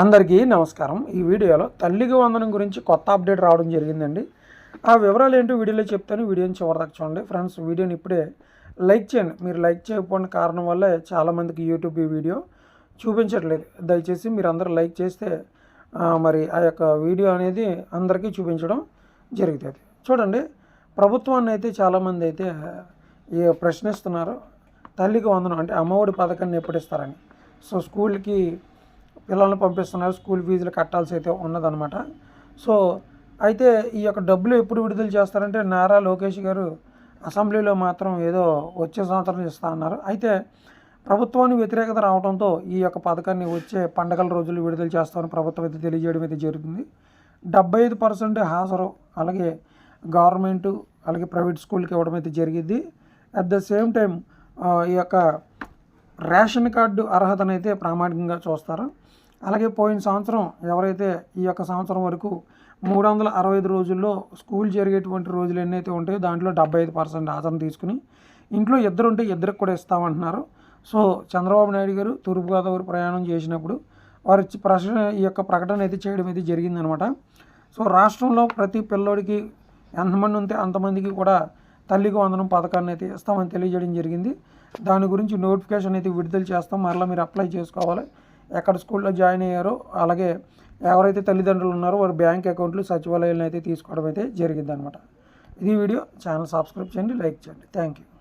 అందరికీ నమస్కారం. ఈ వీడియోలో తల్లికి వందనం గురించి కొత్త అప్డేట్ రావడం జరిగిందండి. ఆ వివరాలు ఏంటో వీడియోలో చెప్తాను. వీడియోని చివరిదాకా చూడండి. ఫ్రెండ్స్ వీడియోని ఇప్పుడే లైక్ చేయండి. మీరు లైక్ చేయకపోయిన కారణం వల్లే చాలామందికి యూట్యూబ్ ఈ వీడియో చూపించట్లేదు. దయచేసి మీరు అందరూ లైక్ చేస్తే మరి ఆ యొక్క వీడియో అనేది అందరికీ చూపించడం జరుగుతుంది. చూడండి ప్రభుత్వాన్ని అయితే చాలామంది అయితే ప్రశ్నిస్తున్నారు. తల్లికి వందనం అంటే అమ్మఒడి పథకాన్ని ఎప్పుడు ఇస్తారని. సో స్కూల్కి పిల్లల్ని పంపిస్తున్నారు స్కూల్ ఫీజులు కట్టాల్సి అయితే ఉన్నదనమాట సో అయితే ఈ యొక్క డబ్బులు ఎప్పుడు విడుదల చేస్తారంటే నారా లోకేష్ గారు అసెంబ్లీలో మాత్రం ఏదో వచ్చే సంవత్సరం ఇస్తా అన్నారు. అయితే ప్రభుత్వానికి వ్యతిరేకత రావడంతో ఈ యొక్క పథకాన్ని వచ్చే పండగల రోజులు విడుదల చేస్తామని ప్రభుత్వం అయితే తెలియజేయడం అయితే జరుగుతుంది. డెబ్బై ఐదు పర్సెంట్ హాజరు అలాగే గవర్నమెంట్ అలాగే ప్రైవేట్ స్కూల్కి ఇవ్వడం అయితే జరిగింది. అట్ ద సేమ్ టైం ఈ యొక్క రేషన్ కార్డు అర్హతనైతే ప్రామాణికంగా చూస్తారు. అలాగే పోయిన సంవత్సరం ఎవరైతే ఈ యొక్క సంవత్సరం వరకు మూడు వందల అరవై ఐదు రోజుల్లో స్కూల్ జరిగేటువంటి రోజులు ఎన్నైతే ఉంటాయో దాంట్లో డెబ్బై ఐదు పర్సెంట్ ఆదరణ తీసుకుని ఇంట్లో ఇద్దరు ఉంటే ఇద్దరికి కూడా ఇస్తామంటున్నారు. సో చంద్రబాబు నాయుడు గారు తూర్పుగోదావరి ప్రయాణం చేసినప్పుడు వారు ప్రశ్న ఈ యొక్క ప్రకటన అయితే చేయడం అయితే జరిగిందనమాట. సో రాష్ట్రంలో ప్రతి పిల్లోడికి ఎంతమంది ఉంటే అంతమందికి కూడా తల్లికి వందనం పథకాన్ని అయితే ఇస్తామని తెలియజేయడం జరిగింది. దాని గురించి నోటిఫికేషన్ అయితే విడుదల చేస్తాం. మరలా మీరు అప్లై చేసుకోవాలి. ఎక్కడ స్కూల్లో జాయిన్ అయ్యారో అలాగే ఎవరైతే తల్లిదండ్రులు ఉన్నారో వారి బ్యాంక్ అకౌంట్లు సచివాలయాలను అయితే తీసుకోవడం అయితే జరిగిందనమాట ఇది వీడియో. ఛానల్ సబ్స్క్రైబ్ చేయండి లైక్ చేయండి. Thank you